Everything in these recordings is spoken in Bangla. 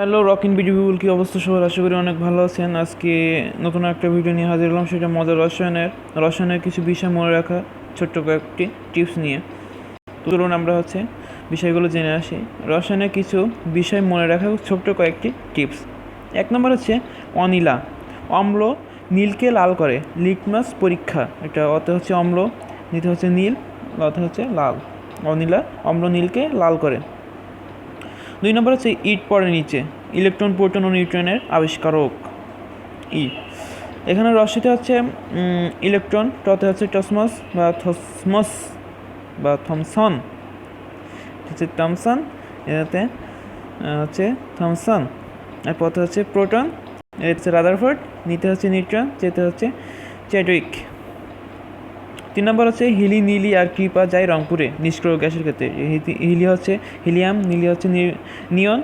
হ্যালো রকিন বিডিবিউল কি অবস্থা সবার? আশা করি অনেক ভালো আছেন। আজকে নতুন একটা ভিডিও নিয়ে হাজির হলাম, সেটা মজার রসায়নের। রসায়নের কিছু বিষয় মনে রাখা, ছোট্ট কয়েকটি টিপস নিয়ে। তো চলুন আমরা হচ্ছে বিষয়গুলো জেনে আসি। রসায়নের কিছু বিষয় মনে রাখা, ছোট্ট কয়েকটি টিপস। এক নম্বর হচ্ছে অনিলা। অম্ল নীলকে লাল করে লিটমাস পরীক্ষা। এটা অত হচ্ছে অম্ল নিতে হচ্ছে নীল অত হচ্ছে লাল। অনিলা, অম্ল নীলকে লাল করে। দুই নম্বর হচ্ছে ইট পড়ে নিচে ইলেকট্রন প্রোটন ও নিউট্রনের আবিষ্কারক। ই। এখানে রশ্মিতে হচ্ছে ইলেকট্রন টতে হচ্ছে টসমস বা থসমস বা থমসন। হচ্ছে টমসন আহ, হচ্ছে থমসন। আর পথে হচ্ছে প্রোটন এটা হচ্ছে রাদারফোর্ড নিতে হচ্ছে নিউট্রন যেতে হচ্ছে চ্যাডউইক। তিন নম্বর হচ্ছে হিলি নীলি আর কৃপা যায় রংপুরে, নিষ্ক্রিয় গ্যাসের ক্ষেত্রে। হিলি হচ্ছে হিলিয়াম, নীলি হচ্ছে নিয়ন,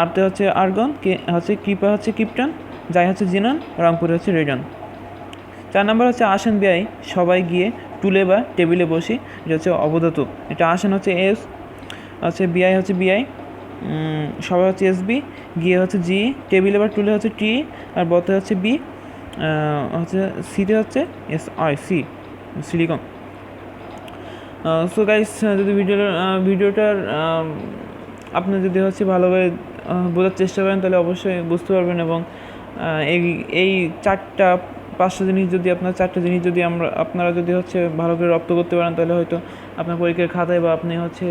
আরতে হচ্ছে আর্গন, কে হচ্ছে কৃপা হচ্ছে ক্রিপ্টন যাই হচ্ছে জিনন, রংপুরে হচ্ছে রেডন। চার নম্বর হচ্ছে আসন ব্যয়, সবাই গিয়ে টুলে বা টেবিলে বসি, এটা হচ্ছে অবধাত এটা আসন হচ্ছে এস, হচ্ছে বিআই হচ্ছে বিআই সবাই হচ্ছে এস বি, গিয়ে হচ্ছে জি, টেবিলে বা টুলে হচ্ছে টি, আর বতে হচ্ছে বি হচ্ছে সিতে হচ্ছে S I C. Silicon. So guys যদি ভিডিওর ভিডিওটার আপনি যদি হচ্ছে ভালোভাবে বোঝার চেষ্টা করেন, তাহলে অবশ্যই বুঝতে পারবেন এবং এই এই চারটা পাঁচটা জিনিস যদি আপনার, চারটা জিনিস যদি আমরা, আপনারা যদি হচ্ছে ভালো করে রপ্ত করতে পারেন, তাহলে হয়তো আপনার পরীক্ষার খাতায় বা আপনি হচ্ছে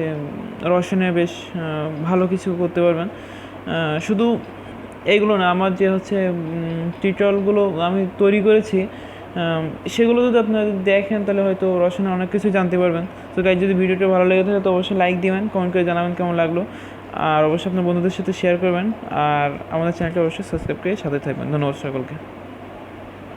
রসনে বেশ ভালো কিছু করতে পারবেন। শুধু এইগুলো না, আমার যে হচ্ছে টিউটোরিয়ালগুলো আমি তৈরি করেছি সেগুলো যদি আপনারা যদি দেখেন, তাহলে হয়তো রসনে অনেক কিছু জানতে পারবেন। তো গাইজ যদি ভিডিওটা ভালো লেগে থাকে, তো অবশ্যই লাইক দিবেন কমেন্ট করে জানাবেন কেমন লাগল। আর অবশ্যই আপনার বন্ধুদের সাথে শেয়ার করবেন। আর আমাদের চ্যানেলটা অবশ্যই সাবস্ক্রাইব করে সাথে থাকবেন। ধন্যবাদ সকলকে।